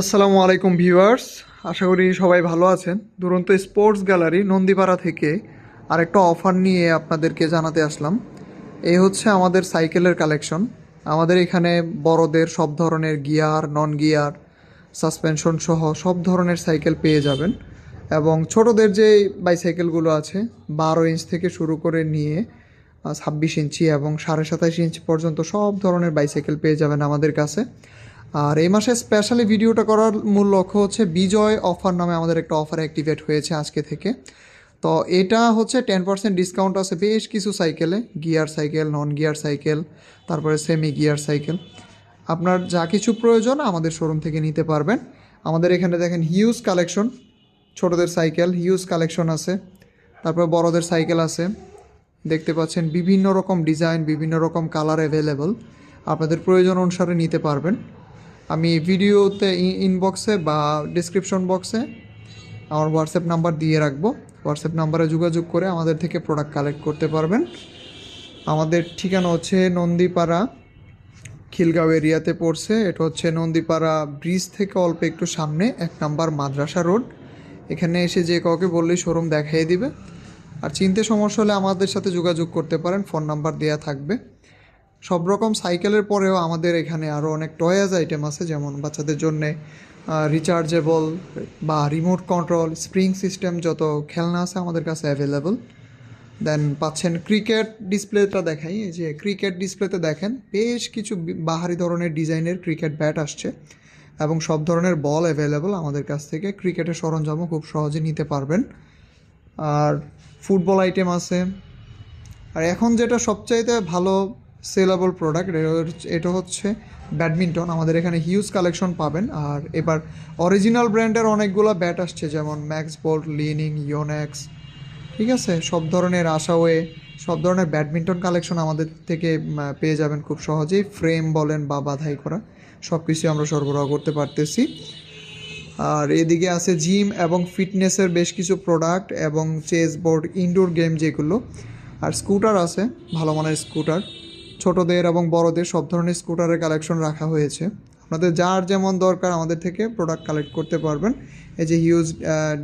আসসালামু আলাইকুম ভিউয়ার্স, আশা করি সবাই ভালো আছেন। দুরন্ত স্পোর্টস গ্যালারি নন্দীপাড়া থেকে আরেকটা অফার নিয়ে আপনাদেরকে জানাতে আসলাম। এই হচ্ছে আমাদের সাইকেলের কালেকশন। আমাদের এখানে বড়দের সব ধরনের গিয়ার নন গিয়ার সাসপেনশন সহ সব ধরনের সাইকেল পেয়ে যাবেন এবং ছোটদের যে বাইসাইকেলগুলো আছে, বারো ইঞ্চ থেকে শুরু করে নিয়ে ছাব্বিশ ইঞ্চি এবং সাড়ে সাতাশ ইঞ্চি পর্যন্ত সব ধরনের বাইসাইকেল পেয়ে যাবেন আমাদের কাছে। আর এই মাসে স্পেশালি ভিডিওটা করার মূল লক্ষ্য হচ্ছে বিজয় অফার নামে আমাদের একটা অফার অ্যাক্টিভেট হয়েছে আজকে থেকে। তো এটা হচ্ছে টেন পার্সেন্ট ডিসকাউন্ট আছে বেশ কিছু সাইকেলে gear cycle non gear cycle তারপরে সেমি গিয়ার সাইকেল আপনার যা কিছু প্রয়োজন আমাদের শোরুম থেকে নিতে পারবেন। আমাদের এখানে দেখেন হিউজ কালেকশন ছোটদের সাইকেল হিউজ কালেকশন আছে। তারপরে বড়দের সাইকেল আছে। দেখতে পাচ্ছেন বিভিন্ন রকম ডিজাইন বিভিন্ন রকম কালার অ্যাভেলেবল আপনাদের প্রয়োজন অনুসারে নিতে পারবেন। আমি ভিডিওতে ইনবক্সে বা ডিসক্রিপশন বক্সে আমার হোয়াটসঅ্যাপ নাম্বার দিয়ে রাখব। হোয়াটসঅ্যাপ নাম্বারে যোগাযোগ করে আমাদের থেকে প্রোডাক্ট কালেক্ট করতে পারবেন। আমাদের ঠিকানা হচ্ছে নন্দীপাড়া, খিলগাঁও এরিয়াতে পড়ছে। এটা হচ্ছে নন্দীপাড়া ব্রিজ থেকে অল্প একটু সামনে, এক নাম্বার মাদ্রাসা রোড এখানে এসে যে কাউকে বললেই শোরুম দেখাই দিবে। আর চিনতে সমস্যা হলে আমাদের সাথে যোগাযোগ করতে পারেন। ফোন নাম্বার দেওয়া থাকবে। সব রকম সাইকেলের পরেও আমাদের এখানে আরও অনেক টয়েজ আইটেম আছে, যেমন বাচ্চাদের জন্যে রিচার্জেবল বা রিমোট কন্ট্রোল স্প্রিং সিস্টেম যত খেলনা আছে আমাদের কাছে অ্যাভেলেবল দেন পাচ্ছেন ক্রিকেট ডিসপ্লেটা দেখাই যে ক্রিকেট ডিসপ্লেতে দেখেন, বেশ কিছু বাহারি ধরনের ডিজাইনের ক্রিকেট ব্যাট আসছে এবং সব ধরনের বল অ্যাভেলেবল আমাদের কাছ থেকে। ক্রিকেটের সরঞ্জামও খুব সহজে নিতে পারবেন। আর ফুটবল আইটেম আছে। আর এখন যেটা সবচাইতে ভালো সেলেবল প্রোডাক্ট এটা হচ্ছে ব্যাডমিন্টন আমাদের এখানে হিউজ কালেকশন পাবেন। আর এবার অরিজিনাল ব্র্যান্ডের অনেকগুলো ব্যাট আসছে, যেমন ম্যাক্স বোল্ট লিনিং ইয়োনেক্স ঠিক আছে? সব ধরনের আশাওয়ে সব ধরনের ব্যাডমিন্টন কালেকশন আমাদের থেকে পেয়ে যাবেন খুব সহজেই। ফ্রেম বলেন বা বাধাই করা সব কিছুই আমরা সরবরাহ করতে পারতেছি। আর এদিকে আছে জিম এবং ফিটনেসের বেশ কিছু প্রোডাক্ট এবং চেস বোর্ড ইনডোর গেম যেগুলো। আর স্কুটার আছে, ভালো মানের স্কুটার ছোটদের এবং বড়দের সব ধরনের স্কুটারের কালেকশন রাখা হয়েছে। আপনাদের যার যেমন দরকার আমাদের থেকে প্রোডাক্ট কালেক্ট করতে পারবেন। এই যে হিউজ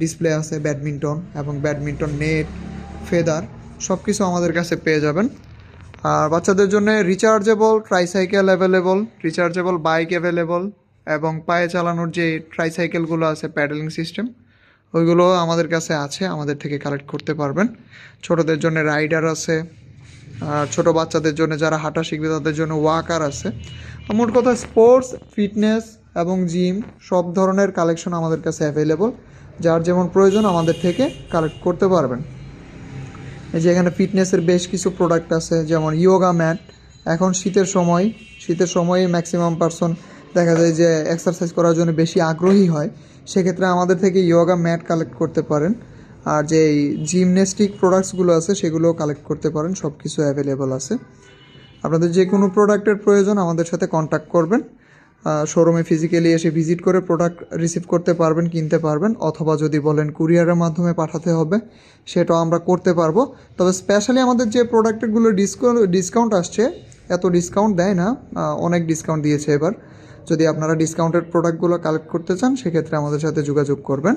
ডিসপ্লে আছে ব্যাডমিন্টন এবং ব্যাডমিন্টন নেট ফেদার সব কিছু আমাদের কাছে পেয়ে যাবেন। আর বাচ্চাদের জন্য rechargeable tricycle available rechargeable bike available এবং পায়ে চালানোর যে ট্রাইসাইকেলগুলো আছে প্যাডেলিং সিস্টেম ওইগুলো আমাদের কাছে আছে, আমাদের থেকে কালেক্ট করতে পারবেন। ছোটদের জন্য রাইডার আছে ছোট বাচ্চাদের জন্য, যারা হাঁটা শিখবে, তাদের জন্য ওয়াকার আছে। মোট কথা স্পোর্টস ফিটনেস এবং জিম সব ধরনের কালেকশন আমাদের কাছে অ্যাভেলেবল যার যেমন প্রয়োজন আমাদের থেকে কালেক্ট করতে পারবেন। এই যে এখানে ফিটনেসের বেশ কিছু প্রোডাক্ট আছে, যেমন ইয়োগা ম্যাট এখন শীতের সময়, শীতের সময়ে ম্যাক্সিমাম পার্সন দেখা যায় যে এক্সারসাইজ করার জন্য বেশি আগ্রহী হয়। সেক্ষেত্রে আমাদের থেকে ইয়োগা ম্যাট কালেক্ট করতে পারেন। আর যে জিমন্যাস্টিক প্রোডাক্টসগুলো আছে, সেগুলোও কালেক্ট করতে পারেন সব কিছু অ্যাভেলেবল আছে। আপনাদের যে কোনো প্রোডাক্টের প্রয়োজন, আমাদের সাথে কন্ট্যাক্ট করবেন। শোরুমে ফিজিক্যালি এসে ভিজিট করে প্রোডাক্ট রিসিভ করতে পারবেন, কিনতে পারবেন, অথবা যদি বলেন কুরিয়ারের মাধ্যমে পাঠাতে হবে, সেটাও আমরা করতে পারব। তবে স্পেশালি আমাদের যে প্রোডাক্টগুলো ডিসকাউন্ট আসছে, এত ডিসকাউন্ট দেয় না অনেক ডিসকাউন্ট দিয়েছে এবার। যদি আপনারা ডিসকাউন্টেড প্রোডাক্টগুলো কালেক্ট করতে চান, সেক্ষেত্রে আমাদের সাথে যোগাযোগ করবেন।